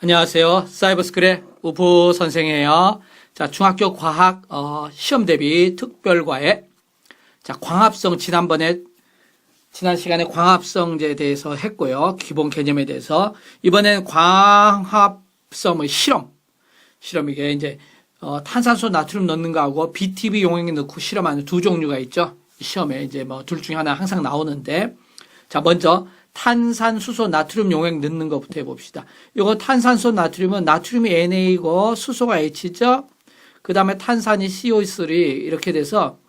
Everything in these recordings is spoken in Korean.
안녕하세요. 사이버스쿨의 우프 선생이에요. 자, 중학교 과학 어, 시험 대비 특별과에 자, 광합성 지난번에 지난 시간에 광합성제에 대해서 했고요. 기본 개념에 대해서 이번에는 광합성의 실험. 실험 이게 이제 어, 탄산소 나트륨 넣는 거하고 BTB 용액 넣고 실험하는 두 종류가 있죠. 시험에 이제 뭐 둘 중에 하나 항상 나오는데 자, 먼저 탄산수소 나트륨 용액 넣는 것부터 해봅시다. 이거 탄산소 나트륨은 나트륨이 NA고 수소가 H죠. 그 다음에 탄산이 CO3 이렇게 돼서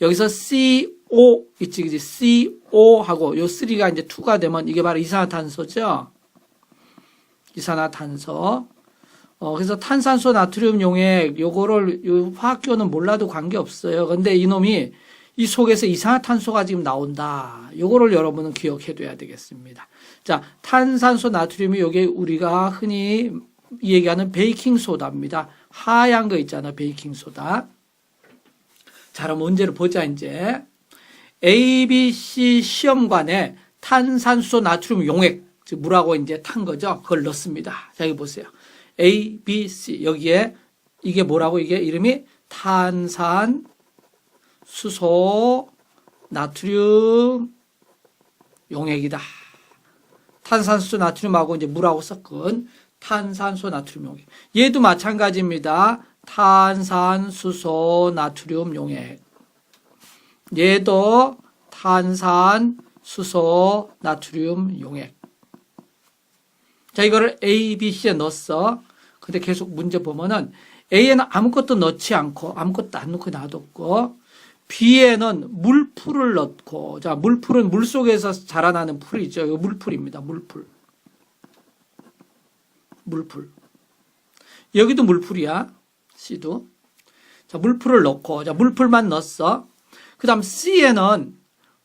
여기서 CO 있지, 그지? CO 하고 요 3가 이제 2가 되면 이게 바로 이산화탄소죠. 이산화탄소. 어, 그래서 탄산소 나트륨 용액 요거를 요 화학교는 몰라도 관계없어요. 근데 이놈이 이 속에서 이산화탄소가 지금 나온다. 요거를 여러분은 기억해 둬야 되겠습니다. 자, 탄산소 나트륨이 요게 우리가 흔히 얘기하는 베이킹 소다입니다. 하얀 거 있잖아, 베이킹 소다. 자, 그럼 문제를 보자 이제. ABC 시험관에 탄산소 나트륨 용액, 즉 물하고 이제 탄 거죠. 그걸 넣습니다. 자, 여기 보세요. A, B, C 여기에 이게 뭐라고 이게 이름이 탄산 수소 나트륨 용액이다. 탄산수 나트륨하고 이제 물하고 섞은 탄산소 나트륨 용액. 얘도 마찬가지입니다. 탄산수소 나트륨 용액. 얘도 탄산 수소 나트륨 용액. 자, 이거를 A, B, C에 넣었어. 근데 계속 문제 보면은 A에는 아무것도 넣지 않고 아무것도 안 넣고 놔뒀고 B에는 물풀을 넣고 자, 물풀은 물 속에서 자라나는 풀이죠. 이거 물풀입니다. 물풀. 물풀. 여기도 물풀이야. C도. 자, 물풀을 넣고 자, 물풀만 넣었어. 그다음 C에는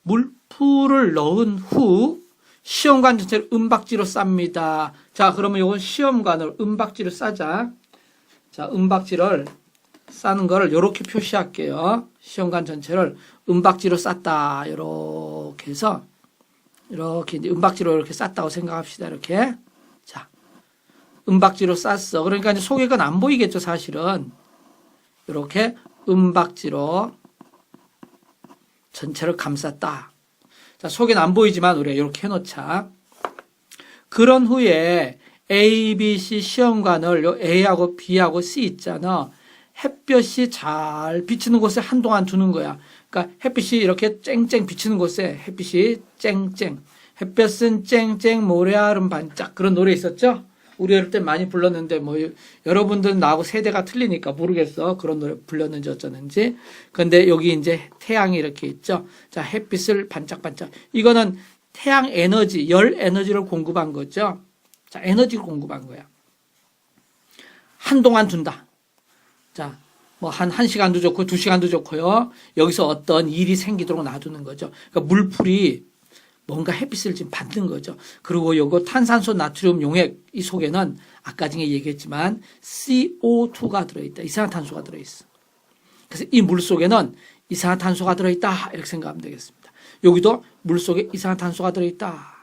물풀을 넣은 후 시험관 전체를 은박지로 쌉니다. 자, 그러면 이건 시험관을 은박지로 싸자. 자, 은박지를 싸는 거를 이렇게 표시할게요. 시험관 전체를 은박지로 쌌다. 이렇게 해서 이렇게 이제 은박지로 이렇게 쌌다고 생각합시다. 이렇게. 자, 은박지로 쌌어. 그러니까 이제 건안 보이겠죠, 사실은. 이렇게 은박지로 전체를 감쌌다. 자, 속에는 안 보이지만 우리가 이렇게 해 놓자. 그런 후에 A, B, C 시험관을 요 A하고 B하고 C 있잖아. 햇볕이 잘 비치는 곳에 한동안 두는 거야. 그러니까 햇빛이 이렇게 쨍쨍 비치는 곳에 햇빛이 쨍쨍. 햇볕은 쨍쨍 모래알은 반짝 그런 노래 있었죠? 우리 어릴 때 많이 불렀는데 뭐 여러분들은 나하고 세대가 틀리니까 모르겠어. 그런 노래 불렀는지 어쩌는지. 근데 여기 이제 태양이 이렇게 있죠. 자, 햇빛을 반짝반짝. 이거는 태양 에너지, 열 에너지를 공급한 거죠. 자, 에너지를 공급한 거야. 한동안 둔다. 자, 뭐 한, 한 시간도 좋고 두 시간도 좋고요. 여기서 어떤 일이 생기도록 놔두는 거죠. 그러니까 물풀이 뭔가 햇빛을 지금 받는 거죠. 그리고 요거 탄산소 나트륨 용액 이 속에는 아까 전에 얘기했지만 CO2가 들어있다. 이산화탄소가 들어있어. 그래서 이 물 속에는 이산화탄소가 들어있다. 이렇게 생각하면 되겠습니다. 여기도 물 속에 이산화탄소가 들어있다.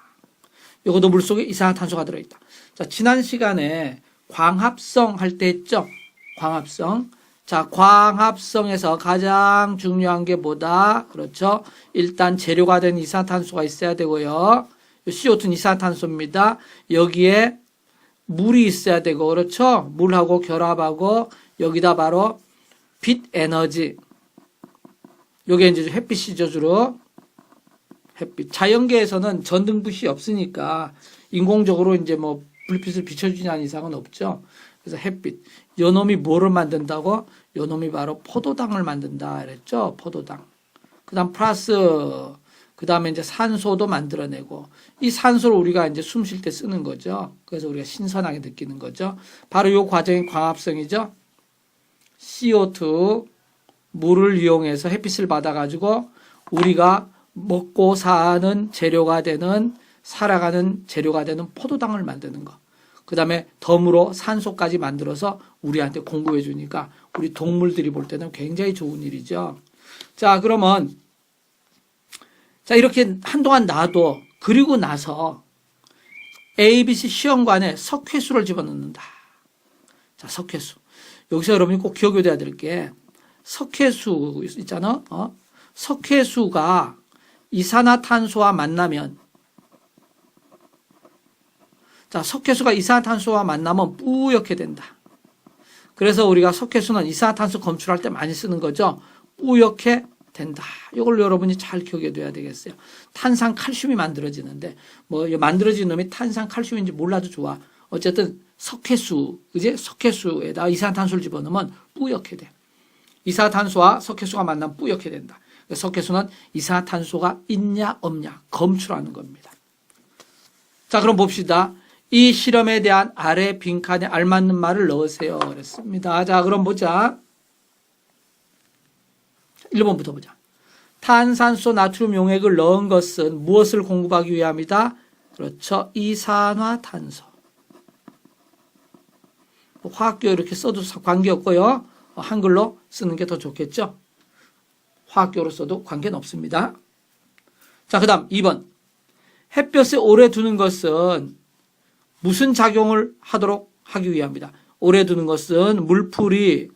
요것도 물 속에 이산화탄소가 들어있다. 자, 지난 시간에 광합성 할 때 했죠? 광합성. 자, 광합성에서 가장 중요한 게 뭐다? 그렇죠? 일단 재료가 된 이산화탄소가 있어야 되고요. CO2는 이산화탄소입니다. 여기에 물이 있어야 되고, 그렇죠? 물하고 결합하고, 여기다 바로 빛 에너지. 요게 이제 햇빛이죠, 주로. 햇빛. 자연계에서는 전등빛이 없으니까 인공적으로 이제 뭐 불빛을 비춰주지 않은 이상은 없죠. 그래서 햇빛. 요 놈이 뭐를 만든다고? 요 놈이 바로 포도당을 만든다. 그랬죠? 포도당. 그 다음 플러스, 그 다음에 이제 산소도 만들어내고, 이 산소를 우리가 이제 숨 쉴 때 쓰는 거죠. 그래서 우리가 신선하게 느끼는 거죠. 바로 요 과정이 광합성이죠. CO2, 물을 이용해서 햇빛을 받아가지고 우리가 먹고 사는 재료가 되는, 살아가는 재료가 되는 포도당을 만드는 거. 그 다음에 덤으로 산소까지 만들어서 우리한테 공급해 주니까 우리 동물들이 볼 때는 굉장히 좋은 일이죠. 자, 그러면 자, 이렇게 한동안 놔도 그리고 나서 ABC 시험관에 석회수를 집어넣는다. 자, 석회수. 여기서 여러분이 꼭 기억해 둬야 될 게 석회수 있잖아. 어? 석회수가 이산화탄소와 만나면 자, 석회수가 이산화탄소와 만나면 뿌옇게 된다. 그래서 우리가 석회수는 이산화탄소 검출할 때 많이 쓰는 거죠. 뿌옇게 된다. 이걸 여러분이 잘 기억해 둬야 되겠어요. 탄산 칼슘이 만들어지는데 뭐 만들어진 놈이 탄산 칼슘인지 몰라도 좋아. 어쨌든 석회수, 그지? 석회수에다 이산화탄소를 집어넣으면 뿌옇게 돼. 이산화탄소와 석회수가 만나면 뿌옇게 된다. 석회수는 이산화탄소가 있냐 없냐 검출하는 겁니다. 자, 그럼 봅시다. 이 실험에 대한 아래 빈칸에 알맞는 말을 넣으세요. 그랬습니다. 자, 그럼 보자. 1번부터 보자. 탄산소 나트륨 용액을 넣은 것은 무엇을 공급하기 위함이다? 그렇죠. 이산화탄소. 뭐 화학교 이렇게 써도 관계없고요. 한글로 쓰는 게 더 좋겠죠. 화학교로 써도 관계는 없습니다. 자, 그 다음 2번. 햇볕에 오래 두는 것은 무슨 작용을 하도록 하기 위함이다. 오래 두는 것은 물풀이,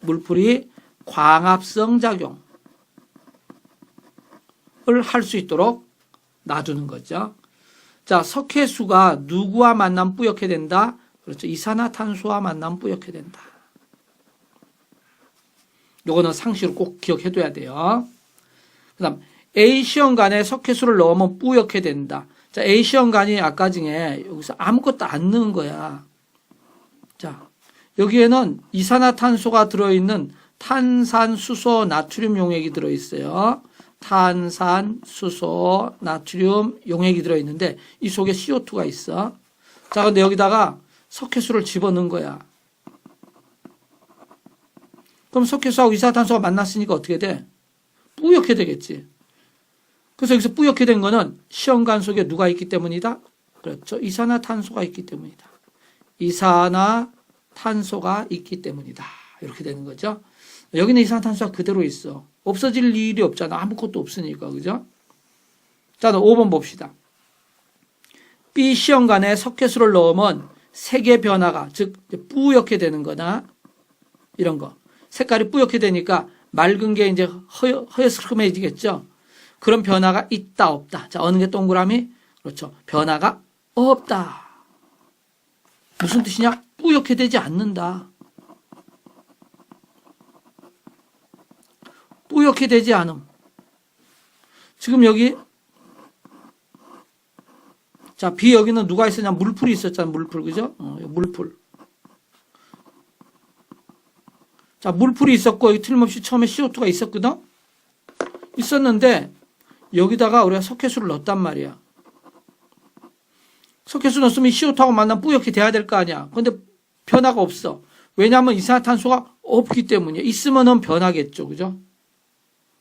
물풀이 광합성 작용을 할 수 있도록 놔두는 거죠. 자, 석회수가 누구와 만나면 뿌옇게 된다? 그렇죠. 이산화탄소와 만나면 뿌옇게 된다. 요거는 상식으로 꼭 기억해둬야 돼요. 그 다음, A 시험관에 석회수를 넣으면 뿌옇게 된다. 자, A 시험관이 아까 중에 여기서 아무것도 안 넣은 거야. 자, 여기에는 이산화탄소가 들어있는 탄산, 수소, 나트륨 용액이 들어있어요. 탄산, 수소, 나트륨 용액이 들어있는데 이 속에 CO2가 있어. 자, 근데 여기다가 석회수를 집어넣은 거야. 그럼 석회수하고 이산화탄소가 만났으니까 어떻게 돼? 뿌옇게 되겠지. 그래서 여기서 뿌옇게 된 거는 시험관 속에 누가 있기 때문이다? 그렇죠. 이산화탄소가 있기 때문이다. 이산화탄소가 있기 때문이다. 이렇게 되는 거죠. 여기는 이산화탄소가 그대로 있어. 없어질 일이 없잖아. 아무것도 없으니까. 그죠? 자, 5번 봅시다. B 시험관에 석회수를 넣으면 색의 변화가, 즉, 뿌옇게 되는 거나, 이런 거. 색깔이 뿌옇게 되니까 맑은 게 이제 허여, 허여스름해지겠죠? 그런 변화가 있다, 없다. 자, 어느 게 동그라미? 그렇죠. 변화가 없다. 무슨 뜻이냐? 뿌옇게 되지 않는다. 뿌옇게 되지 않음. 지금 여기 자, B 여기는 누가 있었냐? 물풀이 있었잖아, 물풀. 그죠? 어, 물풀. 자, 물풀이 있었고, 여기 틀림없이 처음에 CO2가 있었거든? 있었는데, 여기다가 우리가 석회수를 넣었단 말이야. 석회수 넣었으면 CO2하고 만나면 뿌옇게 돼야 될 거 아니야. 근데 변화가 없어. 왜냐하면 이산화탄소가 없기 때문이야. 있으면은 변하겠죠. 그죠?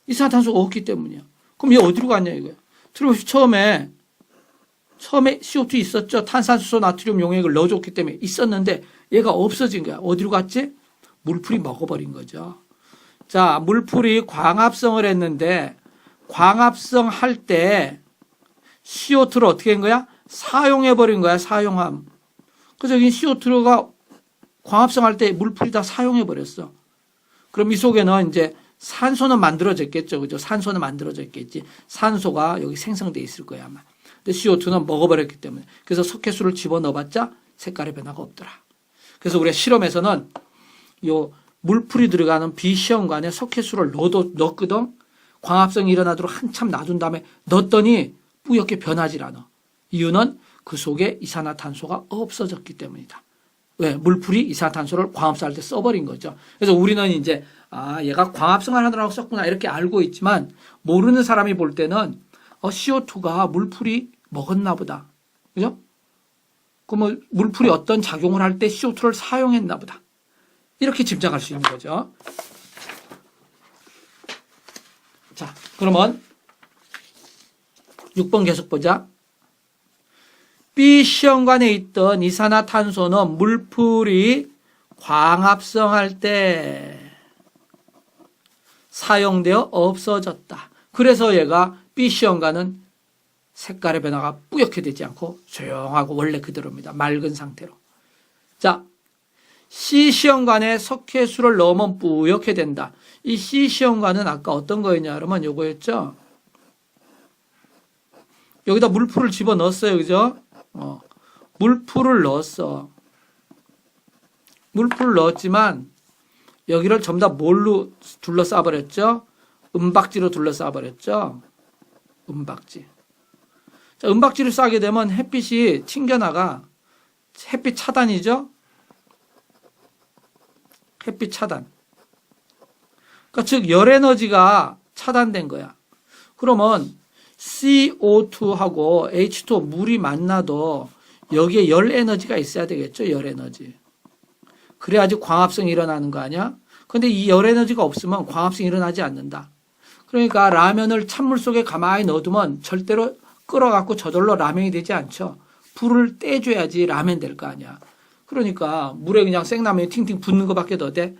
이산화탄소가 없기 때문이야. 그럼 얘 어디로 갔냐 이거야. 틀림없이 처음에 처음에 CO2 있었죠. 탄산수소 나트륨 용액을 넣어줬기 때문에 있었는데 얘가 없어진 거야. 어디로 갔지? 물풀이 먹어버린 거죠. 자, 물풀이 광합성을 했는데 광합성 할 때 CO2를 어떻게 한 거야? 사용해 버린 거야. 사용함. 그래서 여기 CO2가 광합성 할 때 물풀이 다 사용해 버렸어. 그럼 이 속에는 이제 산소는 만들어졌겠죠. 그죠? 산소는 만들어졌겠지. 산소가 여기 생성돼 있을 거야, 아마. 근데 CO2는 먹어버렸기 때문에. 그래서 석회수를 집어넣어봤자 색깔의 변화가 없더라. 그래서 우리가 실험에서는 요 물풀이 들어가는 비시험관에 석회수를 넣어도, 넣거든? 광합성이 일어나도록 한참 놔둔 다음에 넣었더니 뿌옇게 변하질 않아. 이유는 그 속에 이산화탄소가 없어졌기 때문이다. 왜? 물풀이 이산화탄소를 광합성할 때 써버린 거죠. 그래서 우리는 이제, 아, 얘가 광합성을 하느라고 썼구나. 이렇게 알고 있지만, 모르는 사람이 볼 때는, 어, CO2가 물풀이 먹었나 보다. 그죠? 그러면 물풀이 어떤 작용을 할 때 CO2를 사용했나 보다. 이렇게 짐작할 수 있는 거죠. 자, 그러면 6번 계속 보자. B 시험관에 있던 이산화탄소는 물풀이 광합성할 때 사용되어 없어졌다. 그래서 얘가 B 시험관은 색깔의 변화가 뿌옇게 되지 않고 조용하고 원래 그대로입니다. 맑은 상태로. 자, C 시험관에 석회수를 넣으면 뿌옇게 된다. 이 C 시험관은 아까 어떤 거였냐 그러면 요거였죠. 여기다 물풀을 집어 넣었어요. 그죠? 어, 물풀을 넣었어. 물풀을 넣었지만 여기를 전부 다 뭘로 둘러싸 버렸죠? 은박지로 둘러싸 버렸죠? 은박지. 자, 은박지를 싸게 되면 햇빛이 튕겨나가 햇빛 차단이죠? 햇빛 차단. 그러니까 즉 열 에너지가 차단된 거야. 그러면 CO2하고 H2O 물이 만나도 여기에 열 에너지가 있어야 되겠죠. 열 에너지. 그래야지 광합성이 일어나는 거 아니야? 근데 이 열 에너지가 없으면 광합성이 일어나지 않는다. 그러니까 라면을 찬물 속에 가만히 넣어두면 절대로 끓어갖고 저절로 라면이 되지 않죠. 불을 떼줘야지 라면 될 거 아니야. 그러니까 물에 그냥 생라면이 팅팅 붓는 것밖에 더 돼.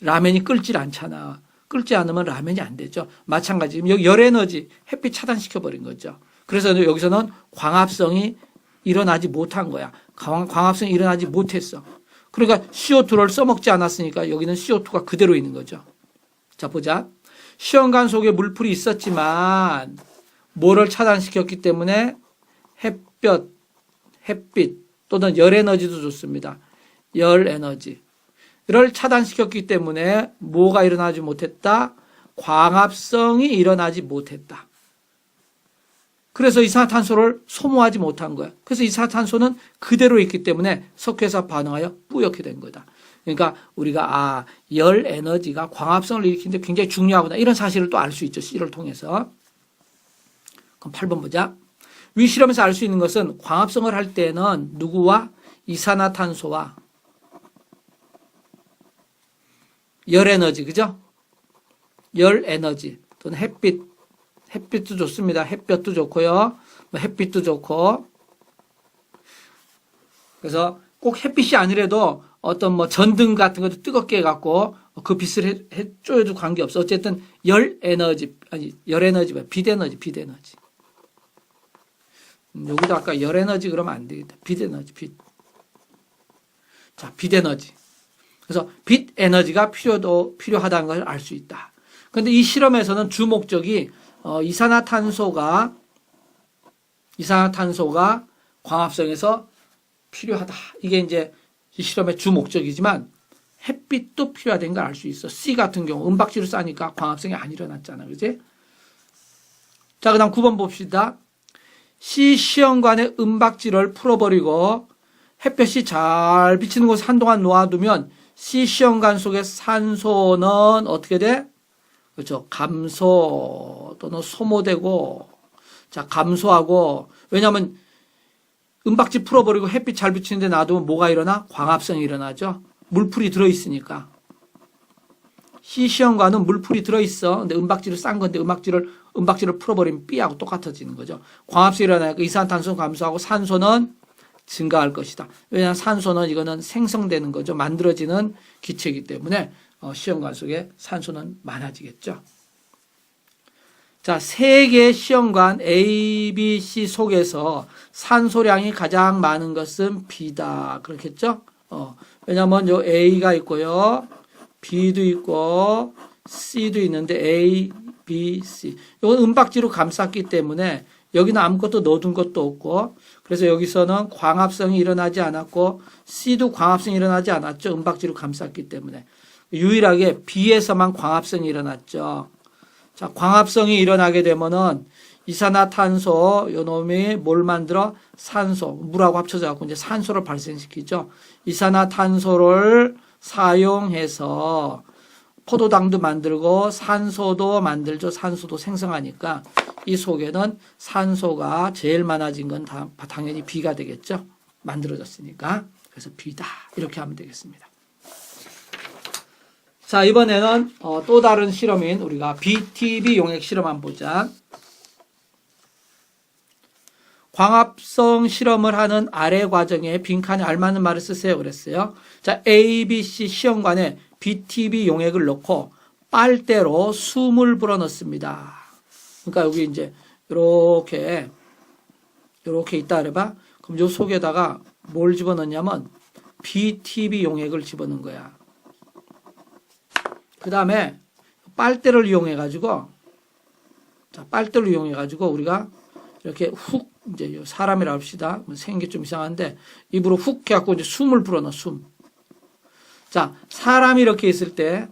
라면이 끓질 않잖아. 끓지 않으면 라면이 안 되죠. 마찬가지. 여기 열 에너지 햇빛 차단시켜 버린 거죠. 그래서 여기서는 광합성이 일어나지 못한 거야. 광, 광합성이 일어나지 못했어. 그러니까 CO2를 써먹지 않았으니까 여기는 CO2가 그대로 있는 거죠. 자, 보자. 시험관 속에 물풀이 있었지만 뭐를 차단시켰기 때문에 햇볕, 햇빛 또는 열 에너지도 좋습니다. 열 에너지. 를 차단시켰기 때문에 뭐가 일어나지 못했다? 광합성이 일어나지 못했다. 그래서 이산화탄소를 소모하지 못한 거야. 그래서 이산화탄소는 그대로 있기 때문에 석회사 반응하여 뿌옇게 된 거다. 그러니까 우리가 아, 열 에너지가 광합성을 일으키는데 굉장히 중요하구나. 이런 사실을 또 알 수 있죠. C를 통해서. 그럼 8번 보자. 위 실험에서 알 수 있는 것은 광합성을 할 때는 누구와 이산화탄소와 열 에너지, 그죠? 열 에너지 또는 햇빛, 햇빛도 좋습니다. 햇볕도 좋고요. 뭐 햇빛도 좋고. 그래서 꼭 햇빛이 아니라도 어떤 뭐 전등 같은 것도 뜨겁게 해갖고 그 빛을 해, 해줘도 관계없어. 어쨌든 열 에너지, 아니, 열 에너지, 빛 에너지, 빛 에너지. 음, 여기도 아까 열 에너지 그러면 안 되겠다. 빛 에너지, 빛. 자, 빛 에너지. 그래서 빛 에너지가 필요도 필요하다는 걸알수 있다. 그런데 이 실험에서는 주 목적이 어, 이산화탄소가 이산화탄소가 광합성에서 필요하다. 이게 이제 이 실험의 주 목적이지만 햇빛도 필요하다는 걸 알 수 있어. C 같은 경우 은박지로 싸니까 광합성이 안 일어났잖아. 그지? 자, 그 다음 9번 봅시다. C 시험관의 은박지를 풀어버리고 햇볕이 잘 비치는 곳에 한동안 놓아두면 C 시험관 속의 산소는 어떻게 돼? 그렇죠. 감소 또는 소모되고 자 감소하고 왜냐하면 은박지 풀어버리고 햇빛 잘 비치는데 놔두면 뭐가 일어나? 광합성이 일어나죠. 물풀이 들어있으니까. C 시험관은 물풀이 들어있어. 근데 은박지를 싼 건데 은박지를 은박지를 풀어버리면 B하고 똑같아지는 거죠. 광합성이 일어나니까 이산탄소 감소하고 산소는 증가할 것이다. 왜냐하면 산소는 이거는 생성되는 거죠. 만들어지는 기체이기 때문에 어, 시험관 속에 산소는 많아지겠죠. 자, 세 개의 시험관 A, B, C 속에서 산소량이 가장 많은 것은 B다. 그렇겠죠? 어, 왜냐하면 요 A가 있고요. B도 있고 C도 있는데 A, B, C. 이건 은박지로 감쌌기 때문에 여기는 아무것도 넣어둔 것도 없고 그래서 여기서는 광합성이 일어나지 않았고 C도 광합성이 일어나지 않았죠. 은박지로 감쌌기 때문에. 유일하게 B에서만 광합성이 일어났죠. 자, 광합성이 일어나게 되면은 이산화탄소 요 놈이 뭘 만들어 산소 물하고 합쳐져 갖고 이제 산소를 발생시키죠. 이산화탄소를 사용해서 포도당도 만들고 산소도 만들죠. 산소도 생성하니까 이 속에는 산소가 제일 많아진 건 다, 당연히 B가 되겠죠. 만들어졌으니까. 그래서 B다. 이렇게 하면 되겠습니다. 자, 이번에는 어, 또 다른 실험인 우리가 BTB 용액 실험 한번 보자. 광합성 실험을 하는 아래 과정에 빈칸에 알맞는 말을 쓰세요. 그랬어요. 자, ABC 시험관에 BTB 용액을 넣고 빨대로 숨을 불어 넣습니다. 그러니까 여기 이제 이렇게 이렇게 있다 그래봐. 그럼 요 속에다가 뭘 집어넣냐면 BTB 용액을 집어넣은 거야. 그 다음에 빨대를 이용해 가지고 자 빨대를 이용해 가지고 우리가 이렇게 훅 이제 요 사람이라 합시다. 뭐 생긴 게좀 이상한데 입으로 훅 해갖고 이제 숨을 불어넣어 숨. 자 사람이 이렇게 있을 때,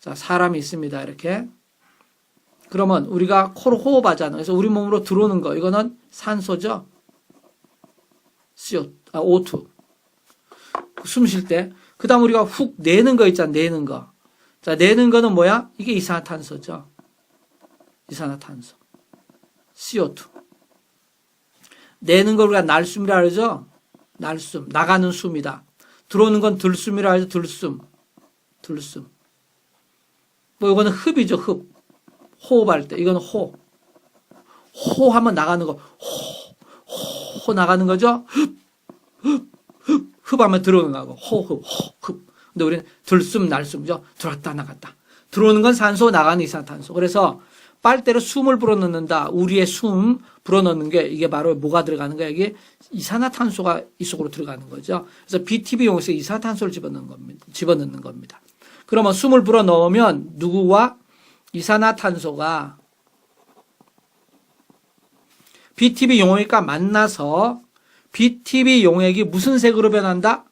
자 사람이 있습니다 이렇게. 그러면 우리가 코로 호흡하잖아요. 그래서 우리 몸으로 들어오는 거 이거는 산소죠. CO, 아, O2. 숨 쉴 때. 그 다음 우리가 훅 내는 거 있잖아, 내는 거. 자, 내는 거는 뭐야? 이게 이산화탄소죠. 이산화탄소. CO2. 내는 걸 우리가 날숨이라 그러죠? 날숨. 나가는 숨이다. 들어오는 건 들숨이라 해서 들숨. 들숨. 뭐 이거는 흡이죠, 흡. 호흡할 때. 이건 호. 호 하면 나가는 거. 호. 호 나가는 거죠? 흡. 흡. 흡. 흡 하면 들어오는 거고. 호 흡. 호 흡. 근데 우리는 들숨, 날숨이죠? 들어왔다, 나갔다. 들어오는 건 산소, 나가는 이산탄소. 그래서 빨대로 숨을 불어넣는다. 우리의 숨 불어넣는 게 이게 바로 뭐가 들어가는 거야? 이게 이산화탄소가 이 속으로 들어가는 거죠. 그래서 BTB 용에서 이산화탄소를 집어넣는 겁니다. 집어넣는 겁니다. 그러면 숨을 불어넣으면 누구와 이산화탄소가 BTB 용액과 만나서 BTB 용액이 무슨 색으로 변한다?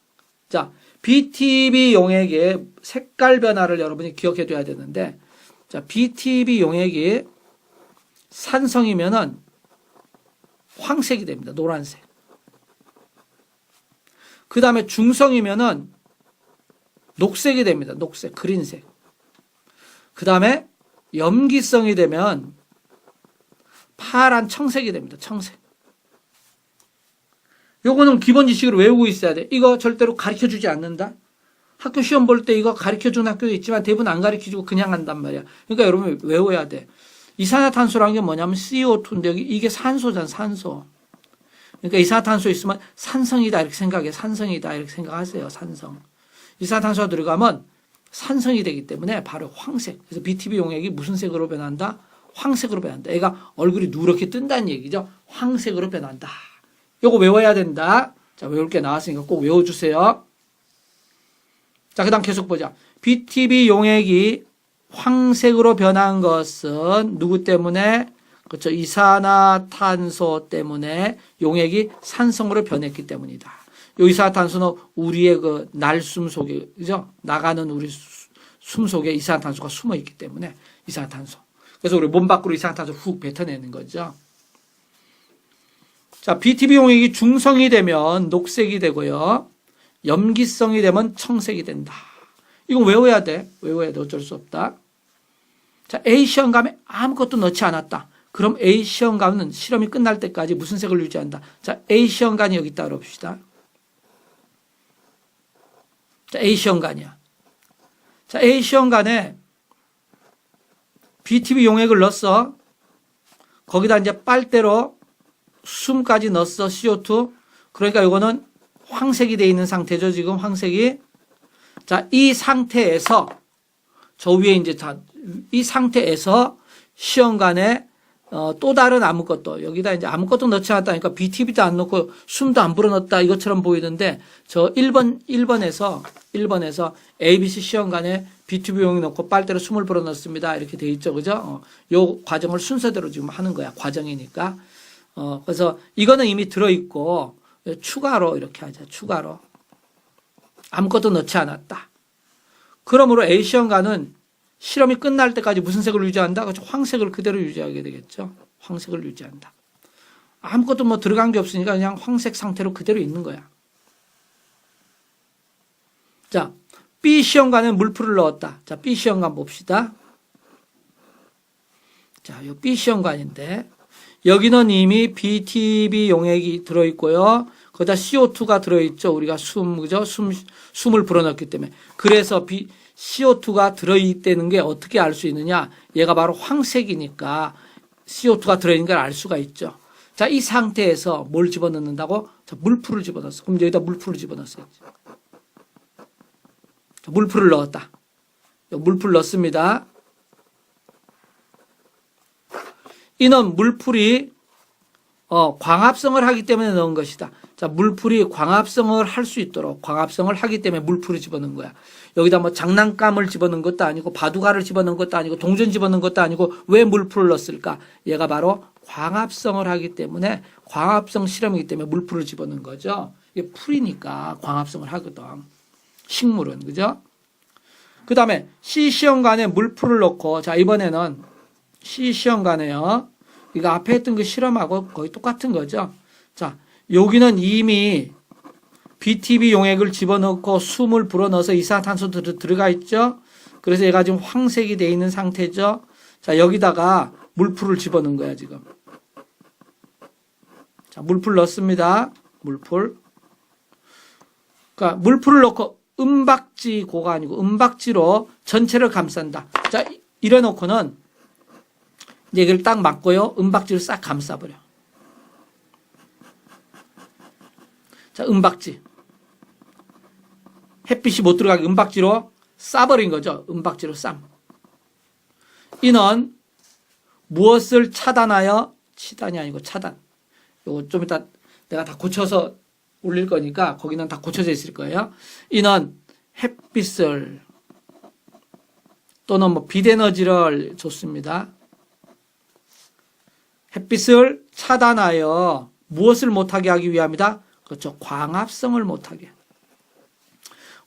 자, BTB 용액의 색깔 변화를 여러분이 기억해 둬야 되는데, 자, BTB 용액이 산성이면은 황색이 됩니다. 노란색. 그 다음에 중성이면은 녹색이 됩니다. 녹색, 그린색. 그 다음에 염기성이 되면 파란 청색이 됩니다. 청색. 요거는 기본 지식으로 외우고 있어야 돼. 이거 절대로 가르쳐 주지 않는다. 학교 시험 볼 때 이거 가르쳐 주는 학교도 있지만 대부분 안 가르쳐 주고 그냥 한단 말이야. 그러니까 여러분 외워야 돼. 이산화탄소라는 게 뭐냐면 CO2인데 여기 이게 산소잖아, 산소. 그러니까 이산화탄소 있으면 산성이다 이렇게 생각해. 산성이다 이렇게 생각하세요. 산성. 이산화탄소가 들어가면 산성이 되기 때문에 바로 황색. 그래서 BTB 용액이 무슨 색으로 변한다? 황색으로 변한다. 애가 얼굴이 누렇게 뜬다는 얘기죠. 황색으로 변한다. 요거 외워야 된다. 자, 외울 게 나왔으니까 꼭 외워주세요. 자, 그 다음 계속 보자. BTB 용액이 황색으로 변한 것은 누구 때문에? 그렇죠. 이산화탄소 때문에 용액이 산성으로 변했기 때문이다. 요 이산화탄소는 우리의 그 날숨 속에, 그죠? 나가는 우리 수- 숨 속에 이산화탄소가 숨어 있기 때문에 이산화탄소. 그래서 우리 몸 밖으로 이산화탄소 훅 뱉어내는 거죠. 자, BTB 용액이 중성이 되면 녹색이 되고요. 염기성이 되면 청색이 된다. 이건 외워야 돼. 외워야 돼. 어쩔 수 없다. 자, A 시험감에 아무것도 넣지 않았다. 그럼 A 시험감은 실험이 끝날 때까지 무슨 색을 유지한다. 자, A 시험관이 여기 있다 그럽시다. 자, A 시험관이야. 자, A 시험관에 BTB 용액을 넣었어. 거기다 이제 빨대로 숨까지 넣었어. CO2. 그러니까 이거는 황색이 돼 있는 상태죠. 지금 황색이. 자, 이 상태에서 저 위에 이제 다, 이 상태에서 시험관에 어, 또 다른 아무것도 여기다 이제 아무것도 넣지 않았다니까 BTB도 안 넣고 숨도 안 불어넣었다 이것처럼 보이는데 저 1번 1번에서 1번에서 ABC 시험관에 BTB 용이 넣고 빨대로 숨을 불어넣습니다 이렇게 돼 있죠 그죠? 어, 요 과정을 순서대로 지금 하는 거야 과정이니까 어, 그래서 이거는 이미 들어 있고 추가로 이렇게 하자 추가로 아무것도 넣지 않았다. 그러므로 A 시험관은 실험이 끝날 때까지 무슨 색을 유지한다? 황색을 그대로 유지하게 되겠죠. 황색을 유지한다. 아무것도 뭐 들어간 게 없으니까 그냥 황색 상태로 그대로 있는 거야. 자, B 시험관에 물풀을 넣었다. 자, B 시험관 봅시다. 자, 요 B 시험관인데 여기는 이미 BTB 용액이 들어있고요. 거기다 CO2가 들어있죠. 우리가 숨, 그죠? 숨, 숨을 불어넣기 때문에. 그래서 비, CO2가 들어있다는 게 어떻게 알 수 있느냐? 얘가 바로 황색이니까 CO2가 들어있는 걸 알 수가 있죠. 자, 이 상태에서 뭘 집어넣는다고? 자, 물풀을 집어넣었어. 그럼 여기다 물풀을 집어넣었어야지. 자, 물풀을 넣었다. 물풀 넣습니다. 이는 물풀이 어, 광합성을 하기 때문에 넣은 것이다. 자, 물풀이 광합성을 할 수 있도록 광합성을 하기 때문에 물풀을 집어넣은 거야. 여기다 뭐 장난감을 집어넣은 것도 아니고 바둑알을 집어넣은 것도 아니고 동전 집어넣은 것도 아니고 왜 물풀을 넣었을까? 얘가 바로 광합성을 하기 때문에 광합성 실험이기 때문에 물풀을 집어넣은 거죠. 이게 풀이니까 광합성을 하거든. 식물은 그죠? 그 다음에 C 시험관에 물풀을 넣고 자 이번에는 C 시험관에요. 이거 앞에 했던 그 실험하고 거의 똑같은 거죠. 자 여기는 이미 BTB 용액을 집어넣고 숨을 불어넣어서 이산화탄소 들- 들어가 있죠. 그래서 얘가 지금 황색이 돼 있는 상태죠. 자 여기다가 물풀을 집어넣은 거야 지금. 자 물풀 넣습니다. 물풀. 그러니까 물풀을 넣고 은박지 고가 아니고 은박지로 전체를 감싼다. 자 이래 놓고는 이제 이걸 딱 막고요. 은박지를 싹 감싸버려. 자 은박지. 햇빛이 못 들어가게 은박지로 싸버린 거죠. 은박지로 쌈. 이는 무엇을 차단하여 치단이 아니고 차단. 요거 좀 이따 내가 다 고쳐서 올릴 거니까 거기는 다 고쳐져 있을 거예요. 이는 햇빛을 또는 뭐 빛에너지를 줬습니다. 햇빛을 차단하여 무엇을 못하게 하기 위함이다? 그렇죠. 광합성을 못하게.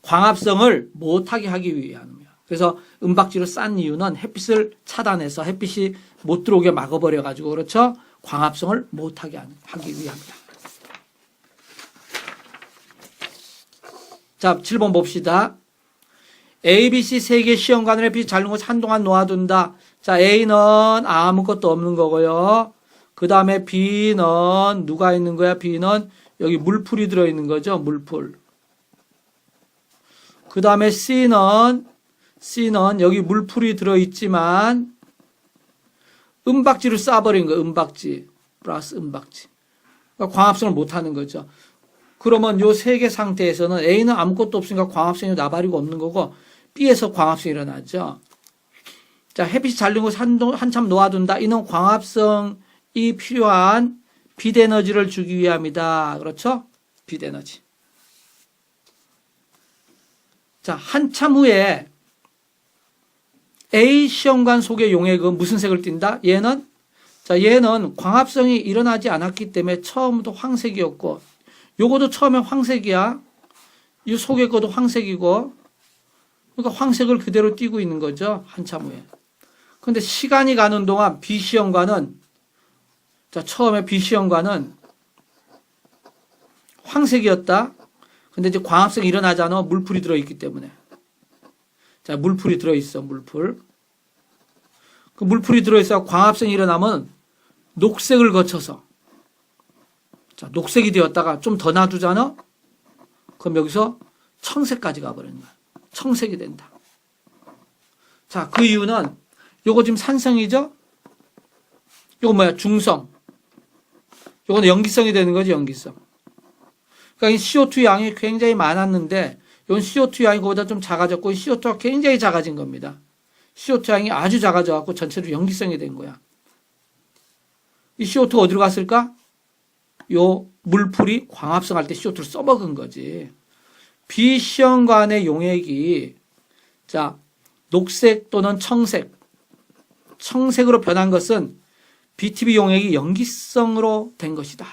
광합성을 못하게 하기 위함이야. 그래서 은박지로 싼 이유는 햇빛을 차단해서 햇빛이 못 들어오게 막아버려 가지고 그렇죠. 광합성을 못하게 하기 위함이다. 자, 7번 봅시다. A, B, C 세개 시험관을 햇빛이 잘 놓고 한동안 놓아둔다. 자, A는 아무것도 없는 거고요. 그 다음에 B는 누가 있는 거야? B는 여기 물풀이 들어있는 거죠. 물풀. 그 다음에 C는 C는 여기 물풀이 들어있지만 은박지를 쏴버린 거예요. 은박지. 플러스 은박지. 그러니까 광합성을 못하는 거죠. 그러면 요 세 개 상태에서는 A는 아무것도 없으니까 광합성이 나발이고 없는 거고 B에서 광합성이 일어나죠. 자, 햇빛이 잘 들고 한참 놓아둔다. 이는 광합성 이 필요한 빛 에너지를 주기 위함이다. 그렇죠? 빛 에너지. 자, 한참 후에 A 시험관 속의 용액은 무슨 색을 띈다? 얘는 자, 얘는 광합성이 일어나지 않았기 때문에 처음부터 황색이었고 요거도 처음에 황색이야. 이 속에 것도 황색이고 그러니까 황색을 그대로 띄고 있는 거죠. 한참 후에. 근데 시간이 가는 동안 B 시험관은 자, 처음에 B 시험관은 황색이었다. 근데 이제 광합성이 일어나잖아. 물풀이 들어있기 때문에. 자, 물풀이 들어있어, 물풀. 그 물풀이 들어있어 광합성이 일어나면 녹색을 거쳐서 자, 녹색이 되었다가 좀 더 놔두잖아? 그럼 여기서 청색까지 가버리는 거야. 청색이 된다. 자, 그 이유는 요거 지금 산성이죠? 요거 뭐야? 중성. 요거는 연기성이 되는 거지, 연기성. 그러니까 이 CO2 양이 굉장히 많았는데, 이건 CO2 양이 그보다 좀 작아졌고, 이 CO2가 굉장히 작아진 겁니다. CO2 양이 아주 작아져갖고 전체로 연기성이 된 거야. 이 CO2가 어디로 갔을까? 요 물풀이 광합성 할 때 CO2를 써먹은 거지. 비시험관의 용액이, 자, 녹색 또는 청색, 청색으로 변한 것은 BTB 용액이 연기성으로 된 것이다.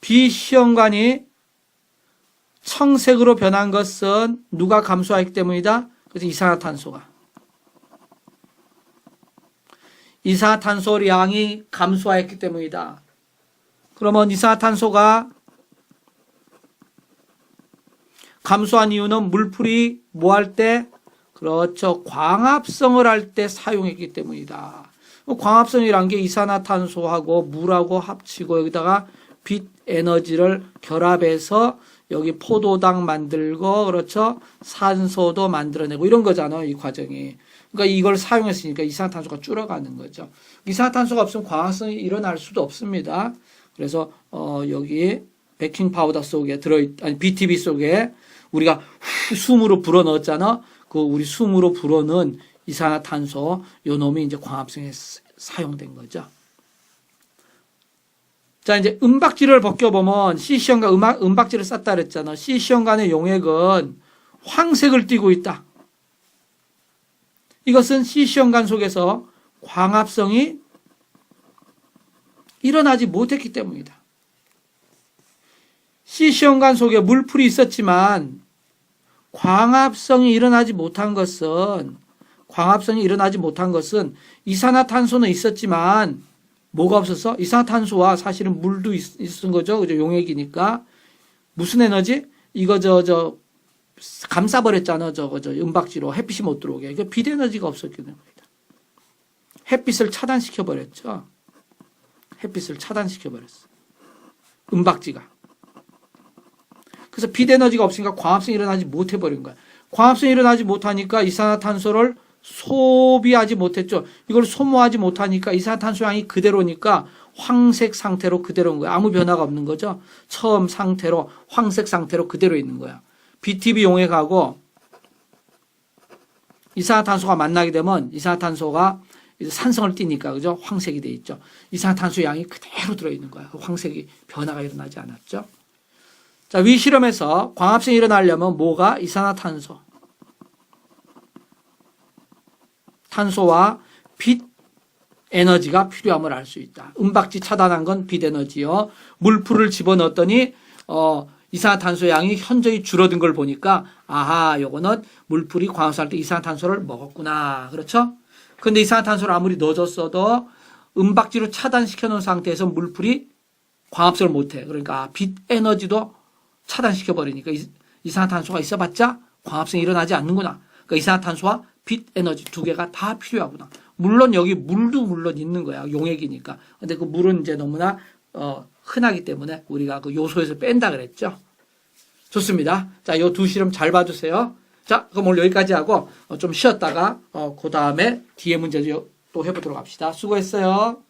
비시험관이 청색으로 변한 것은 누가 감소하기 때문이다? 그래서 이산화탄소가. 이산화탄소 양이 감소하였기 때문이다. 그러면 이산화탄소가 감소한 이유는 물풀이 뭐 할 때? 그렇죠. 광합성을 할 때 사용했기 때문이다. 광합성이란 게 이산화탄소하고 물하고 합치고 여기다가 빛 에너지를 결합해서 여기 포도당 만들고 그렇죠. 산소도 만들어내고 이런 거잖아요. 이 과정이. 그러니까 이걸 사용했으니까 이산화탄소가 줄어가는 거죠. 이산화탄소가 없으면 광합성이 일어날 수도 없습니다. 그래서 어 여기 베킹 파우더 속에 들어 아니 BTB 속에 우리가 후 숨으로 불어 넣었잖아. 그 우리 숨으로 불어 넣은 이산화탄소 요 놈이 이제 광합성에 쓰- 사용된 거죠. 자, 이제 은박지를 벗겨보면 C시험과 음악, 은박지를 쌌다 그랬잖아. C시험간의 용액은 황색을 띠고 있다. 이것은 C시험간 속에서 광합성이 일어나지 못했기 때문이다. C시험관 속에 물풀이 있었지만 광합성이 일어나지 못한 것은 광합성이 일어나지 못한 것은 이산화탄소는 있었지만 뭐가 없었어? 이산화탄소와 사실은 물도 있, 있은 거죠. 그죠? 용액이니까 무슨 에너지? 이거 저 저 감싸버렸잖아. 저거 저 은박지로 햇빛이 못 들어오게. 이게 빛 에너지가 없었기 때문이다. 햇빛을 차단시켜 버렸죠. 햇빛을 차단시켜 버렸어. 은박지가. 그래서 빛 에너지가 없으니까 광합성이 일어나지 못해 버린 거야. 광합성이 일어나지 못하니까 이산화탄소를 소비하지 못했죠. 이걸 소모하지 못하니까 이산화탄소 양이 그대로니까 황색 상태로 그대로인 거야. 아무 변화가 없는 거죠. 처음 상태로 황색 상태로 그대로 있는 거야. BTB 용액하고 이산화탄소가 만나게 되면 이산화탄소가 산성을 띠니까 그죠? 황색이 돼 있죠. 이산화탄소 양이 그대로 들어 있는 거야. 그 황색이 변화가 일어나지 않았죠. 자, 위 실험에서 광합성이 일어나려면 뭐가 이산화탄소, 탄소와 빛 에너지가 필요함을 알 수 있다. 은박지 차단한 건 빛 에너지요. 물풀을 집어넣었더니 어 이산화탄소 양이 현저히 줄어든 걸 보니까 아하, 요거는 물풀이 광합성할 때 이산화탄소를 먹었구나. 그렇죠? 근데 이산화탄소를 아무리 넣어줬어도 은박지로 차단시켜 놓은 상태에서 물풀이 광합성을 못해. 그러니까 빛 에너지도 차단시켜 버리니까 이- 이산화탄소가 있어봤자 광합성이 일어나지 않는구나. 그러니까 이산화탄소와 빛 에너지 두 개가 다 필요하구나. 물론 여기 물도 물론 있는 거야. 용액이니까. 근데 그 물은 이제 너무나 어, 흔하기 때문에 우리가 그 요소에서 뺀다 그랬죠. 좋습니다. 자, 요 두 실험 잘 봐주세요. 자, 그럼 오늘 여기까지 하고 어, 좀 쉬었다가 어, 그 다음에 뒤에 문제 또 해보도록 합시다. 수고했어요.